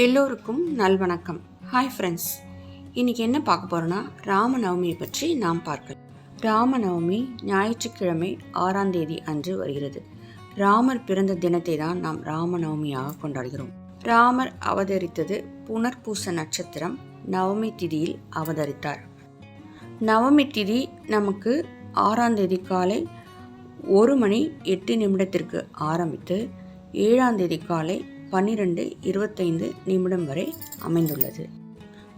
எல்லோருக்கும் நல்வணக்கம். Hi friends இன்றைக்கி என்ன பார்க்க போகிறோன்னா ராமநவமியை பற்றி நாம் பார்க்கலாம். ராமநவமி ஞாயிற்றுக்கிழமை ஆறாம் தேதி அன்று வருகிறது. ராமர் பிறந்த தினத்தை தான் நாம் ராமநவமியாக கொண்டாடுகிறோம். ராமர் அவதரித்தது புனர்பூச நட்சத்திரம் நவமி திதியில் அவதரித்தார். நவமி திதி நமக்கு ஆறாம் தேதி காலை ஒரு மணி எட்டு நிமிடத்திற்கு ஆரம்பித்து ஏழாம் தேதி காலை பன்னிரெண்டு இருபத்தைந்து நிமிடம் வரை அமைந்துள்ளது.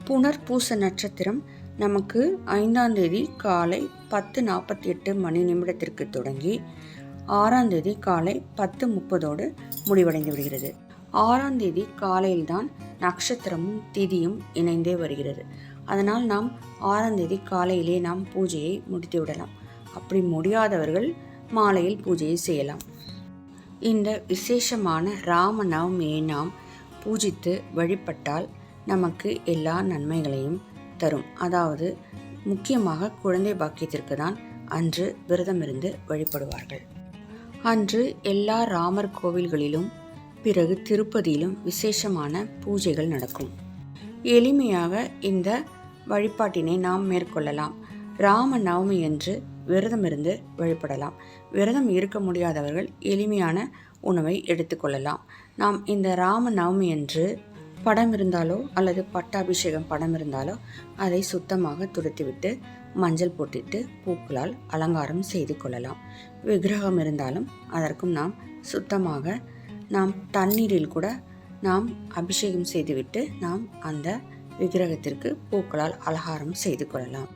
புனர்பூச நட்சத்திரம் நமக்கு ஐந்தாம் தேதி காலை பத்து நாற்பத்தி எட்டு மணி நிமிடத்திற்கு தொடங்கி ஆறாம் தேதி காலை பத்து முப்பதோடு முடிவடைந்து விடுகிறது. ஆறாம் தேதி காலையில்தான் நட்சத்திரமும் திதியும் இணைந்தே வருகிறது. அதனால் நாம் ஆறாம் தேதி காலையிலே நாம் பூஜையை முடித்து விடலாம் அப்படி முடியாதவர்கள் மாலையில் பூஜையை செய்யலாம். இந்த விசேஷமான ராம நவமியை நாம் பூஜித்து வழிபட்டால் நமக்கு எல்லா நன்மைகளையும் தரும். அதாவது முக்கியமாக குழந்தை பாக்கியத்திற்கு தான் அன்று விரதமிருந்து வழிபடுவார்கள். அன்று எல்லா ராமர் கோவில்களிலும் பிறகு திருப்பதியிலும் விசேஷமான பூஜைகள் நடக்கும். எளிமையாக இந்த வழிபாட்டினை நாம் மேற்கொள்ளலாம். ராம நவமி என்று விரதம் இருந்து வழிபடலாம். விரதம் இருக்க முடியாதவர்கள் எளிமையான உணவை எடுத்துக்கொள்ளலாம் நாம் இந்த ராம நவமி என்று படம் இருந்தாலோ அல்லது பட்டாபிஷேகம் படம் இருந்தாலோ அதை சுத்தமாக துடைத்துவிட்டு மஞ்சள் போட்டிட்டு பூக்களால் அலங்காரம் செய்து கொள்ளலாம். விக்கிரகம் இருந்தாலும் அதற்கும் நாம் சுத்தமாக நாம் தண்ணீரில் கூட நாம் அபிஷேகம் செய்துவிட்டு நாம் அந்த விக்கிரகத்திற்கு பூக்களால் அலங்காரம் செய்து கொள்ளலாம்.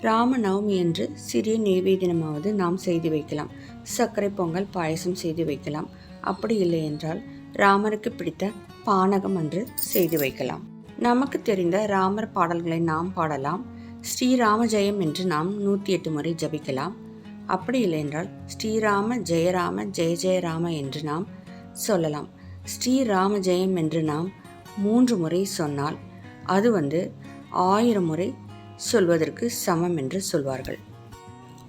ராம நவமி என்று சிறிய நிவேதனமாவது நாம் செய்து வைக்கலாம். சர்க்கரை பொங்கல் பாயசம் செய்து வைக்கலாம். அப்படி இல்லை என்றால் ராமருக்கு பிடித்த பானகம் அன்று செய்து வைக்கலாம். நமக்கு தெரிந்த ராமர் பாடல்களை நாம் பாடலாம். ஸ்ரீராம ஜெயம் என்று நாம் நூற்றி எட்டு முறை ஜபிக்கலாம். அப்படி இல்லை என்றால் ஸ்ரீராம ஜெயராம ஜெய ஜெயராம என்று நாம் சொல்லலாம். ஸ்ரீராம ஜெயம் என்று நாம் மூன்று முறை சொன்னால் அது வந்து ஆயிரம் முறை சொல்வதற்கு சமம் என்று சொல்வார்கள்.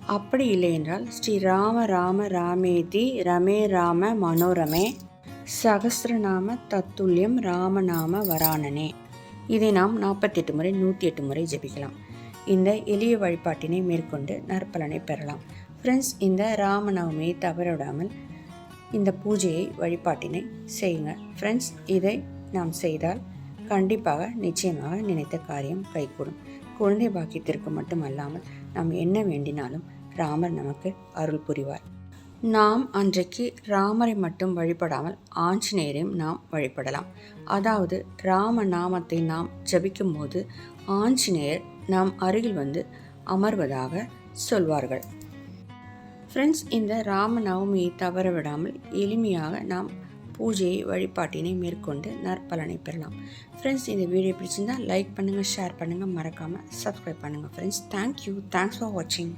அப்படி இல்லை என்றால் ஸ்ரீ ராம ராம ராமேதி ரமே ராம மனோரமே சகசிரநாம தத்துல்யம் ராமநாம வராணனே. இதை நாம் நாற்பத்தெட்டு முறை நூற்றி எட்டு முறை ஜெபிக்கலாம். இந்த எளிய வழிபாட்டினை மேற்கொண்டு நற்பலனை பெறலாம். ஃப்ரெண்ட்ஸ் இந்த ராமநவமியை தவறவிடாமல் இந்த பூஜையை வழிபாட்டினை செய்யுங்க. ஃப்ரெண்ட்ஸ் இதை நாம் செய்தால் கண்டிப்பாக நிச்சயமாக நினைத்த காரியம் கைகூடும். குழந்தை பாக்கியத்திற்கு மட்டுமல்லாமல் நாம் என்ன வேண்டினாலும் ராமர் நமக்கு அருள் புரிவார். நாம் அன்றைக்கு ராமரை மட்டும் வழிபடாமல் ஆஞ்சநேயரையும் நாம் வழிபடலாம். அதாவது ராம நாமத்தை நாம் ஜபிக்கும் போது ஆஞ்சநேயர் நாம் அருகில் வந்து அமர்வதாக சொல்வார்கள். ஃப்ரெண்ட்ஸ் இந்த ராம நவமியை தவற விடாமல் எளிமையாக நாம் பூஜையை வழிபாட்டினை மேற்கொண்டு நற்பலனை பெறலாம். ஃப்ரெண்ட்ஸ் இந்த வீடியோ பிடிச்சிருந்தால் லைக் பண்ணுங்கள் ஷேர் பண்ணுங்கள் மறக்காமல் சப்ஸ்கிரைப் பண்ணுங்கள் ஃப்ரெண்ட்ஸ் தேங்க்யூ தேங்க்ஸ் ஃபார் வாட்சிங்